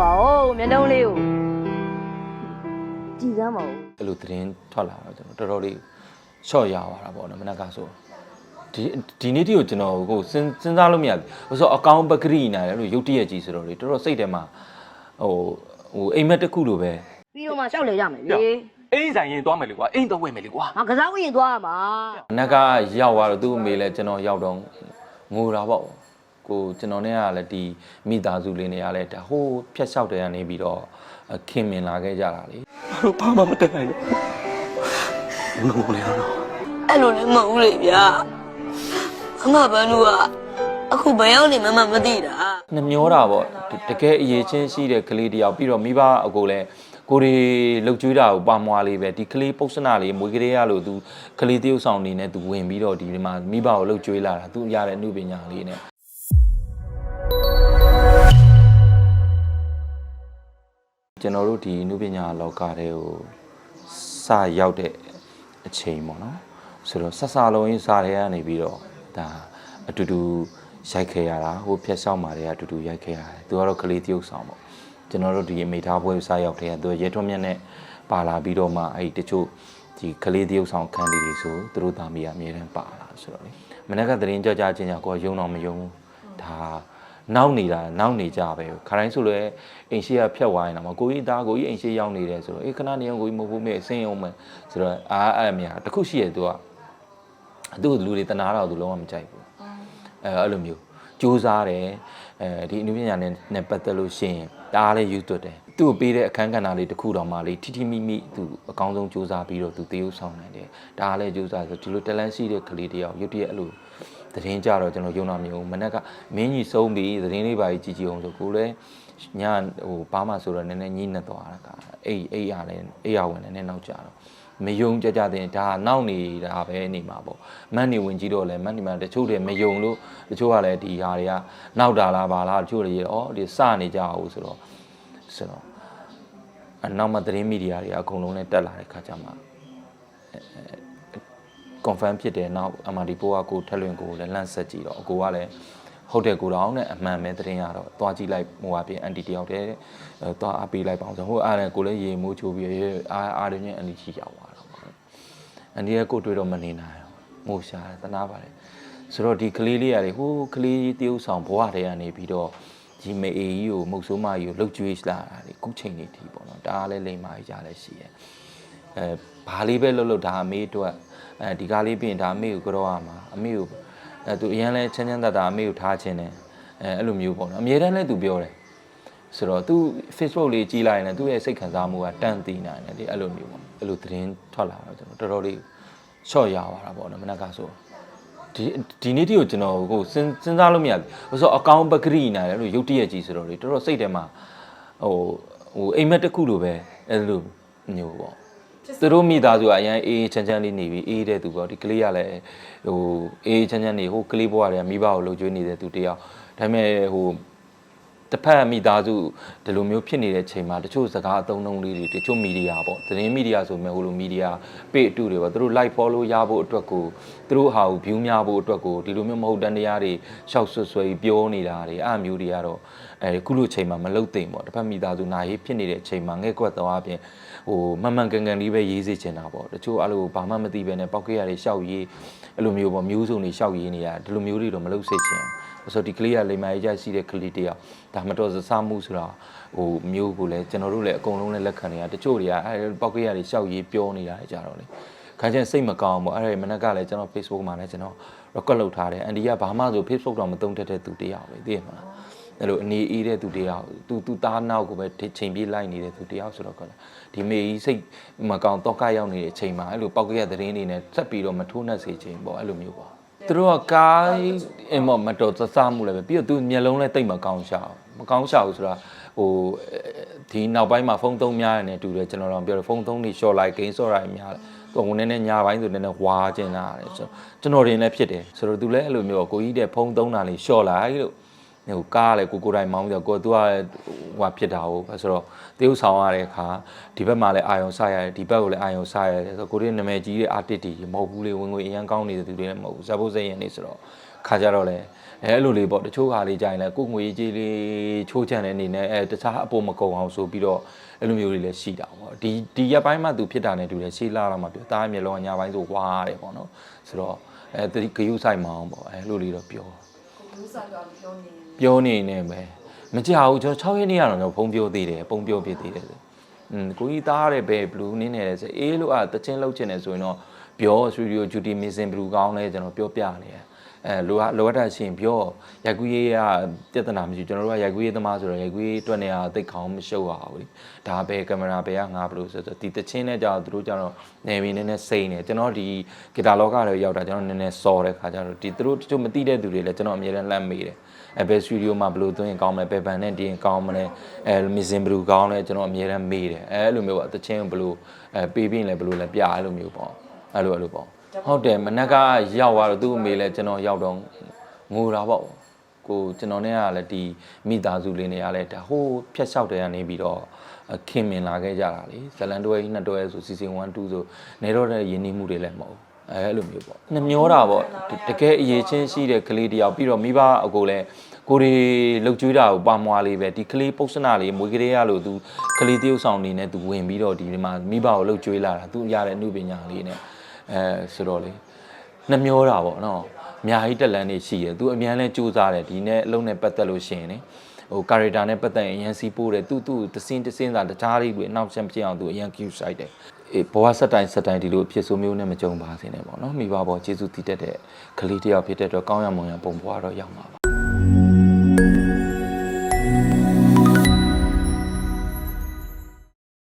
ပါဦးမျက်နှာလေးကိုကြည်စမ်းပါဦးအဲ့လိုသတင်းထွက်လာတော့ကျွန်တော်တော်တော်လေးရှော့ရသွားတာပေါ့နော်မနက်ကဆိုဒီဒီနေ့တိကိုကျွန်တော်ကိုစဉ်းစဉ်းစားလို့မရဘူးဆိုတော့အကောင့်ပကရိနာတယ်လို့ရုတ်တရက်ကြီးဆိုတော့လေတော်တော်စိတ်ထဲမှာဟိုဟိုအိမ်မက်တစ်ခုလိုပဲပြီးတော့မှရှောက်လေရမယ်လေအိမ်ဆိုင်ရင်သွားမယ်လေကွာအိမ်တော့ဝယ်မယ်လေကွာငါကစားဝင်ရင်သွားရမှာမနက်ကရောက်သွားတော့သူ့အမေလည်းကျွန်တော်ရောက်တော့ငိုတာပေါ့ ကိုကျွန်တော်နဲ့ကလည်းဒီမိသားစုလေးတွေကလည်းဒါဟိုးဖြတ်လျှောက်တယ်ကနေပြီးတော့ခင်မင်လာခဲ့ကြတာလေဘာမှမတက်နိုင်ဘူးငုံလေတော့အဲ့လိုလည်းမဟုတ်ဘူးလေဗျာအမဘန်းတို့ကအခုဘယ်ရောက်နေမှမမသိတာနှမျောတာပေါ့တတကယ်အရေးချင်းရှိတဲ့ကလေးတယောက်ပြီးတော့မိဘအကိုလည်းကိုရီလှုပ်ကြွေးတာကိုပါမွားလေးပဲဒီကလေးပုတ်စနာလေးမွေးကလေးရလို့သူကလေးတယောက်ဆောင်နေနဲ့သူဝင်ပြီးတော့ဒီမှာမိဘကိုလှုပ်ကြွေးလာတာသူရတဲ့အမှုပညာလေးနဲ့ ကျွန်တော်တို့ဒီအမှုပညာလောကတဲ့ကိုစရောက်တဲ့အချိန်ပေါ့နော်ဆိုတော့ဆက်စားလုံးရင်းစားတွေကနေပြီးတော့ဒါအတူတူရိုက်ခဲ့ရတာဟိုဖြက်ဆောင်မာတွေကအတူတူရိုက်ခဲ့ရတယ်သူကတော့ကလေးတယောက်ဆောင်ပေါ့ကျွန်တော်တို့ဒီအမိသားပွဲစားရောက်တဲ့ကသူရဲထွန်းမြတ်နဲ့ပါလာပြီးတော့မှအဲ့ဒီတချို့ဒီကလေးတယောက်ဆောင်ခန်းလေးတွေဆိုသူတို့သားမိကအမြဲတမ်းပါလာဆိုတော့လေမနေ့ကသတင်းကြကြချင်းကြောင့်ကိုယ်ကယုံတော့မယုံဘူးဒါ နောက်နေတာနောက်နေကြပဲခါတိုင်းဆိုလည်းအိမ်ရှိကဖြတ်သွားရင်တော့ကိုကြီးသားကိုကြီးအိမ်ရှိရောက်နေတယ်ဆိုတော့အေးခဏနေအောင်ကိုကြီးမဟုတ်ဘူးမေအစင်းအောင်မယ်ဆိုတော့အားအဲ့အမြတခုရှိရသူကသူ့လူတွေတနာတော့သူလုံးဝမကြိုက်ဘူးအဲအဲ့လိုမျိုးစူးစားတယ်အဲဒီအနုပညာနဲ့နဲ့ပတ်သက်လို့ရှိရင်ဒါအားလည်းယူသွတ်တယ်သူ့ကိုပေးတဲ့အခန်းကဏ္ဍလေးတစ်ခုတော့မှလေးထိထိမိမိသူအကောင်းဆုံးစူးစားပြီးတော့သူသေုပ်ဆောင်နိုင်တယ်ဒါအားလည်းစူးစားဆိုဒီလို talent ရှိတဲ့ကလေးတယောက်ရုတ်တရက်အဲ့လို သတင်းကြတော့ကျွန်တော်ယုံနာမျိုးမနေ့ကမင်းကြီးဆုံးပြီးသတင်းလေးပါကြီးကြည့်ကြည့်အောင်ဆိုကိုလည်းညဟိုဘာမှဆိုတော့နည်းနည်းညှိနေသွားတာကအိတ်အိတ်ရတယ်အိတ်ရဝင်နည်းနည်းနောက်ကြတော့မယုံကြကြတဲ့ဒါနောက်နေတာပဲနေမှာပေါ့မန်နေဝင်ကြည့်တော့လဲမန်နေမှာတချို့တွေမယုံလို့တချို့ကလည်းဒီဟာတွေကနောက်တာလားပါလားတချို့တွေဩဒီစနေကြအောင်ဆိုတော့ဆိုတော့အနောက်မှာသတင်းမီဒီယာတွေအကုန်လုံးနဲ့တက်လာတဲ့ခါကျမှ confirm ဖြစ်တယ်နောက် MRD ပိုးကကိုထက်လွင်ကိုလည်းလန့်ဆက်ကြည့်တော့အကိုကလည်းဟုတ်တယ်ကိုတောင်းနဲ့အမှန်ပဲသတင်းရတော့သွားကြည့်လိုက်ဟိုဟာပြင်အန်တီတယောက်တည်းအဲသွားအပေးလိုက်ပါအောင်ဆိုဟိုအားလည်းကိုလည်းရေမိုးချိုးပြီးရေအားအားရင်းအန်တီချီရောက်သွားတော့အန်တီရဲ့ကိုတွေ့တော့မနေနိုင်ဘူးမိုးရှာတယ်တနာပါတယ်ဆိုတော့ဒီကလေးလေးရတယ်ဟိုကလေးတရုပ်ဆောင်ဘဝတည်းကနေပြီးတော့ဒီမေအေကြီးကိုမုတ်ဆိုးမကြီးကိုလှုပ်ကြွေးလာတာလေခုချိန်နေတီးပေါ့နော်ဒါအားလည်းလိမ္မာကြီးကြားလည်းရှိရဲ့ အဲဘာလေးပဲလှုပ်လှုပ်ဒါအမေအတွက်အဲဒီကားလေးပြင်ဒါအမေကိုကြောရမှာအမေကိုအဲသူအရင်လဲချမ်းချမ်းသာသာအမေကိုထားခြင်းတယ်အဲအဲ့လိုမျိုးပေါ့နော်အမြဲတမ်းလဲသူပြောတယ်ဆိုတော့သူ Facebook လေးကြီးလိုက်ရင်လည်းသူ့ရဲ့စိတ်ခံစားမှုကတန်တည်နိုင်တယ်ဒီအဲ့လိုမျိုးပေါ့အဲ့လိုသတင်းထွက်လာတော့ကျွန်တော်တော်တော်လေးရှော့ရသွားတာပေါ့နော်မနက်ကဆိုဒီဒီနေ့တိကိုကျွန်တော်ကိုစဉ်းစဉ်းစားလို့မရဘူးဆိုတော့အကောင့်ပကရိနာတယ်လို့ရုတ်တရက်ကြီးဆိုတော့လေတော်တော်စိတ်ထဲမှာဟိုဟိုအိမ်မက်တစ်ခုလိုပဲအဲ့လိုမျိုးပေါ့ သူတို့မိသားစုကအရင်အေးအေးချမ်းချမ်းလေးနေပြီးအေးတဲ့သူပေါ့ဒီကလေးကလည်းဟိုအေးအေးချမ်းချမ်းနေဟိုကလေးဘွားတွေကမိဘကိုလှုပ်ကြွေးနေတဲ့သူတယောက်ဒါပေမဲ့ဟို တစ်ဖက်မိသားစုဒီလိုမျိုးဖြစ်နေတဲ့ချိန်မှာတချို့စကားအသုံးအနှုန်းလေးတွေတချို့မီဒီယာပေါ့သတင်းမီဒီယာဆိုမဲ့ဟိုလိုမီဒီယာပေအတူတွေပေါ့သူတို့ like follow ရဖို့အတွက်ကိုသူတို့ဟာကို view များဖို့အတွက်ကိုဒီလိုမျိုးမဟုတ်တန်တရားတွေရှောက်ဆွဆွဲပြီးပြောနေတာတွေအဲ့အမျိုးတွေကတော့အဲခုလိုချိန်မှာမလုတ်သိမ်ပေါ့တစ်ဖက်မိသားစုနာရေးဖြစ်နေတဲ့ချိန်မှာငဲ့ကွက်သွားအပြင်ဟိုမှန်မှန်ကန်ကန်လေးပဲရေးစေချင်တာပေါ့တချို့အဲ့လိုဘာမှမသိပဲနဲ့ပောက်ခဲ့ရတွေရှောက်ရေးအဲ့လိုမျိုးပေါ့မျိုးစုံတွေရှောက်ရေးနေရဒီလိုမျိုးတွေတော့မလုပ်စေချင်ဘူး ဆိုတော့ဒီကလေးကလိမ္မာရေးကြရှိတဲ့ကလေးတယောက်ဒါမတော်စဆမှုဆိုတာဟိုမျိုးကိုလည်းကျွန်တော်တို့လည်းအကုန်လုံးလည်းလက်ခံနေရတချို့တွေကအဲ့ပောက်ခဲ့ရတွေရှောက်ရေးပြောနေတာကြတော့လေခါကျရင်စိတ်မကောင်းဘူးအဲ့ဒါမနက်ကလည်းကျွန်တော် Facebook မှာလည်းကျွန်တော် record လုပ်ထားတယ်အန်ဒီကဘာမှဆို Facebook တော့မသုံးတတ်တဲ့သူတယောက်ပဲသိရမလားအဲ့လိုအနေအေးတဲ့သူတယောက်သူသူသားနောက်ကိုပဲချိန်ပြေးလိုက်နေတဲ့သူတယောက်ဆိုတော့ကလည်းဒီမေကြီးစိတ်မကောင်းတော့ကရောက်နေတဲ့အချိန်မှာအဲ့လိုပောက်ကရသတင်းတွေနဲ့ဆက်ပြီးတော့မထိုးနှက်စေချင်ပေါ့အဲ့လိုမျိုးပေါ့ သူတို့ကကားအမမတော်သဆမှုလည်းပဲပြီးတော့သူမျက်လုံးလည်းတိတ်မကောင်းရှာဘူးမကောင်းရှာဘူးဆိုတာဟိုဒီနောက်ပိုင်းမှာဖုန်းသုံးများတယ်နဲ့တူတယ်ကျွန်တော်တို့ပြောတယ်ဖုန်းသုံးနေ short လိုက် gain short လိုက်များတယ်သူကနည်းနည်းညာပိုင်းဆိုနည်းနည်းဝါကျင်လာတယ်ဆိုတော့ကျွန်တော်တင်လည်းဖြစ်တယ်ဆိုတော့သူလည်းအဲ့လိုမျိုးကိုကြီးတဲ့ဖုန်းသုံးတာလေး short လိုက်လို့ ဟိုကားလည်းကိုကိုတိုင်းမောင်းပြီးတော့ကိုသူကဟိုဖြစ်တာဟုတ်ဆိုတော့တရုပ်ဆောင်ရတဲ့အခါဒီဘက်မှာလည်းအာယုံဆရတယ်ဒီဘက်ကိုလည်းအာယုံဆရတယ်ဆိုတော့ကိုရီးနာမည်ကြီးတဲ့ artist တွေမဟုတ်ဘူးလေဝင်ငွေအရန်ကောင်းနေတဲ့သူတွေလည်းမဟုတ်ဘူးဇာဘုတ်စိတ်ရင်နေဆိုတော့ခါကြတော့လေအဲအဲ့လိုလေးပေါ့တချို့ဟာလေးကြရင်လဲကိုယ်ငွေကြီးလေးချိုးချန်တဲ့အနေနဲ့အဲတခြားအပေါ်မကုံအောင်ဆိုပြီးတော့အဲ့လိုမျိုးတွေလည်းရှိတာပေါ့ဒီဒီရက်ပိုင်းမှသူဖြစ်တာနဲ့တူတယ်ရှေးလာတော့မှပြောတားမျက်လုံးကညာပိုင်းဆိုဝါတယ်ပေါ့နော်ဆိုတော့အဲတတိဂယုဆိုင်မအောင်ပေါ့အဲအဲ့လိုလေးတော့ပြောပြောနေ ပြောနေနေပဲမကြောက်ဘူးကျွန်တော်6ရက်နေ့ကတော့ကျွန်တော်ဖုန်းပြောသေးတယ်ပုံပြောပြသေးတယ်อืมကိုကြီးသားရဲဘယ်ဘလူးနင်းနေလဲဆိုအေးလို့အတချင်းလောက်ချင်တယ်ဆိုရင်တော့ပြောစတူဒီယိုဂျူတီမစ်စင်ဘလူးကောင်းလဲကျွန်တော်ပြောပြနေတယ် အဲလိုအပ်လိုအပ်တာရှိရင်ပြောရိုက်ကူးရေးကပြဿနာမရှိဘူးကျွန်တော်တို့ကရိုက်ကူးရေးသမားဆိုတော့ရိုက်ကူးရေးအတွက်နေရာသိတ်ခေါင်းမရှုပ်ရဘူးလေဒါပဲကင်မရာပဲကငါဘလို့ဆိုတော့ဒီတချင်းနဲ့ကြာတော့သူတို့ကျတော့နေမီနည်းနည်းစိမ့်နေကျွန်တော်ဒီဂီတာလောကတွေရောက်တာကျွန်တော်နည်းနည်းစော်တဲ့ခါကျတော့ဒီသူတို့တချို့မသိတဲ့သူတွေလည်းကျွန်တော်အမြဲတမ်းလှမ်းမေးတယ်အဲဘယ်စတူဒီယိုမှာဘလို့သွင်းရင်ကောင်းမလဲဘယ်ဘန်နဲ့တင်ရင်ကောင်းမလဲအဲမစ်စင်ဘလူးကောင်းလဲကျွန်တော်အမြဲတမ်းမေးတယ်အဲအဲ့လိုမျိုးပေါ့တချင်းဘလို့အဲပေးပြီးရင်လည်းဘလို့လဲပြအဲ့လိုမျိုးပေါ့အဲ့လိုအဲ့လိုပေါ့ ဟုတ်တယ်မနက်ကရောက်သွားတော့သူ့အမေလည်းကျွန်တော်ရောက်တော့ငိုတာပေါ့ကိုကျွန်တော်နဲ့ကလည်းဒီမိသားစုလေးတွေကလည်းဒါဟိုးဖြတ်လျှောက်တဲ့ကနေပြီးတော့ခင်မင်လာခဲ့ကြတာလေဇလန်တွဲကြီးနှစ်တွဲဆိုစီစဉ်1 2ဆိုနေတော့တဲ့ယဉ်နေမှုတွေလည်းမဟုတ်အဲအဲ့လိုမျိုးပေါ့နှမျောတာပေါ့တကယ်အရေးချင်းရှိတဲ့ကလေးတယောက်ပြီးတော့မိဘအကိုလည်းကိုရီလှုပ်ကြွေးတာကိုပါမွားလေးပဲဒီကလေးပုတ်စနာလေးမွေးကလေးရလို့သူကလေးတယောက်ဆောင်နေနဲ့သူဝင်ပြီးတော့ဒီမှာမိဘကိုလှုပ်ကြွေးလာတာသူရတဲ့အမှုပညာလေးနဲ့ အဲဆိုတော့လေနှမျောတာပေါ့နော်အများကြီးတက်လန်းနေရှိရယ်သူအများလဲစူးစားတယ်ဒီနဲ့အလုံးနဲ့ပတ်သက်လို့ရှိရင်လေဟိုကာရီတာနဲ့ပတ်သက်ရင်အရန်စီပိုးတယ်သူ့သူ့တစင်းတစင်းသာတခြားလေးတွေအနောက်ချက်မဖြစ်အောင်သူအရန် cute site တယ်အေးဘဝဆက်တိုင်းဆက်တိုင်းဒီလိုအဖြစ်ဆိုမျိုးနဲ့မကြုံပါစေနဲ့ပေါ့နော်မိဘပေါ်ကျေးဇူးတည်တတ်တဲ့ကလေးတစ်ယောက်ဖြစ်တဲ့အတွက်ကောင်းရမွန်ရပုံဘွားတော့ရောက်မှာပါ